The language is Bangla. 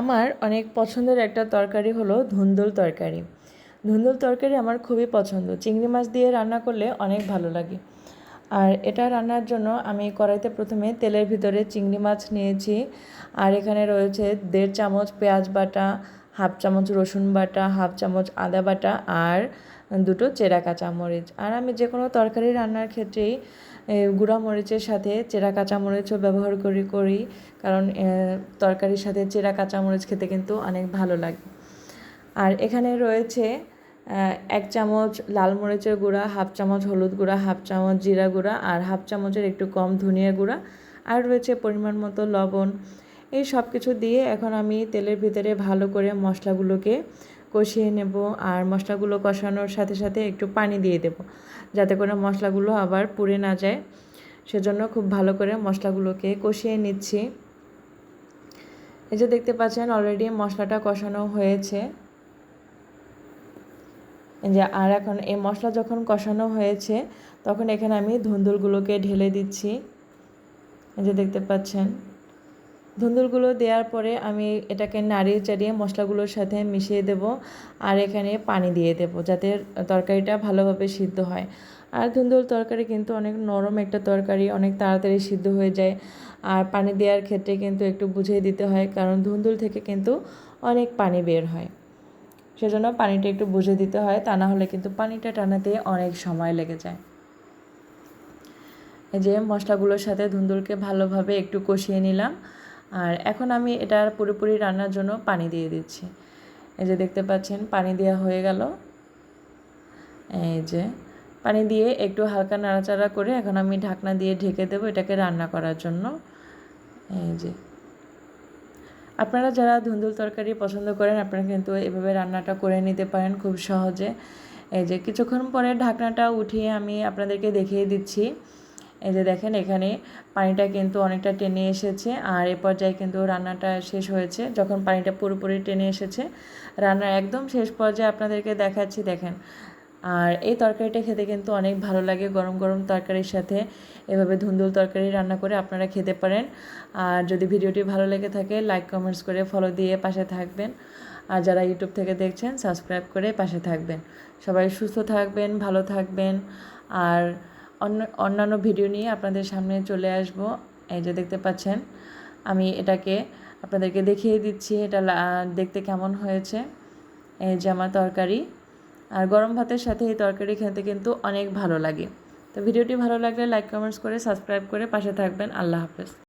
আমার অনেক পছন্দের একটা তরকারি হলো ধুন্দুল তরকারি। ধুন্দুল তরকারি আমার খুবই পছন্দ। চিংড়ি মাছ দিয়ে রান্না করলে অনেক ভালো লাগে। আর এটা রান্নার জন্য আমি কড়াইতে প্রথমে তেলের ভিতরে চিংড়ি মাছ নিয়েছি। আর এখানে রয়েছে দেড় চামচ পেঁয়াজ বাটা, হাফ চামচ রসুন বাটা, হাফ চামচ আদা বাটা আর দুটো চেরা কাঁচামরিচ। আর আমি যে কোনো তরকারি রান্নার ক্ষেত্রেই গুঁড়া মরিচের সাথে চেরা কাঁচামরিচও ব্যবহার করি করি। কারণ তরকারির সাথে চেরা কাঁচামরিচ খেতে কিন্তু অনেক ভালো লাগে। আর এখানে রয়েছে এক চামচ লাল মরিচের গুঁড়া, হাফ চামচ হলুদ গুঁড়া, হাফ চামচ জিরা গুঁড়া আর হাফ চামচের একটু কম ধনিয়া গুঁড়া। আর রয়েছে পরিমাণ মতো লবণ। এই সব কিছু দিয়ে এখন আমি তেলের ভিতরে ভালো করে মশলাগুলোকে কষিয়ে নেব আর মশলাগুলো কষানোর সাথে সাথে একটু পানি দিয়ে দেব, যাতে করে মশলাগুলো আবার পুড়ে না যায়। সেজন্য খুব ভালো করে মশলাগুলোকে কষিয়ে নিচ্ছি। এই যে দেখতে পাচ্ছেন অলরেডি মশলাটা কষানো হয়েছে। যে, আর এখন এই মশলা যখন কষানো হয়েছে, তখন এখানে আমি ধুন্দুলগুলোকে ঢেলে দিচ্ছি। এই যে দেখতে পাচ্ছেন। ধুন্দুলগুলো দেওয়ার পরে আমি এটাকে নাড়িয়ে চাড়িয়ে মশলাগুলোর সাথে মিশিয়ে দেব আর এখানে পানি দিয়ে দেব যাতে তরকারিটা ভালোভাবে সিদ্ধ হয়। আর ধুন্দুল তরকারি কিন্তু অনেক নরম একটা তরকারি, অনেক তাড়াতাড়ি সিদ্ধ হয়ে যায়। আর পানি দেওয়ার ক্ষেত্রে কিন্তু একটু বুঝিয়ে দিতে হয়, কারণ ধুন্দুল থেকে কিন্তু অনেক পানি বের হয়। সেজন্য পানিটা একটু বুঝে দিতে হয়, তা না হলে কিন্তু পানিটা টানাতে অনেক সময় লেগে যায়। এই যে মশলাগুলোর সাথে ধুন্দুলকে ভালোভাবে একটু কষিয়ে নিলাম। আর এখন আমি এটার পুরোপুরি রান্নার জন্য পানি দিয়ে দিচ্ছি। এই যে দেখতে পাচ্ছেন, পানি দেওয়া হয়ে গেল। এই যে পানি দিয়ে একটু হালকা নাড়াচাড়া করে এখন আমি ঢাকনা দিয়ে ঢেকে দেবো এটাকে রান্না করার জন্য। এই যে। আপনারা যারা ধুন্দুল তরকারি পছন্দ করেন, আপনারা কিন্তু এভাবে রান্নাটা করে নিতে পারেন খুব সহজে। এই যে কিছুক্ষণ পরে ঢাকনাটা উঠিয়ে আমি আপনাদেরকে দেখিয়ে দিচ্ছি। এই যে দেখেন, এখানে পানিটা কিন্তু অনেকটা টেনে এসেছে আর এ পর্যায়ে কিন্তু রান্নাটা শেষ হয়েছে। যখন পানিটা পুরোপুরি টেনে এসেছে রান্নার একদম শেষ পর্যায়ে আপনাদেরকে দেখাচ্ছি, দেখেন। আর এই তরকারিটা খেতে কিন্তু অনেক ভালো লাগে, গরম গরম তরকারির সাথে। এভাবে ধুন্দুল তরকারি রান্না করে আপনারা খেতে পারেন। আর যদি ভিডিওটি ভালো লেগে থাকে লাইক কমেন্টস করে ফলো দিয়ে পাশে থাকবেন। আর যারা ইউটিউব থেকে দেখছেন সাবস্ক্রাইব করে পাশে থাকবেন। সবাই সুস্থ থাকবেন, ভালো থাকবেন। আর অন্য, অন্যান্য ভিডিও নিয়ে আপনাদের সামনে চলে আসব। এই যে দেখতে পাচ্ছেন, আমি এটাকে আপনাদেরকে দেখিয়ে দিচ্ছি, এটা দেখতে কেমন হয়েছে। এই যে আমার তরকারি, আর গরম ভাতের সাথে এই তরকারি খেতে কিন্তু অনেক ভালো লাগে। তো ভিডিওটি ভালো লাগলে লাইক, কমেন্টস করে সাবস্ক্রাইব করে পাশে থাকবেন। আল্লাহ হাফেজ।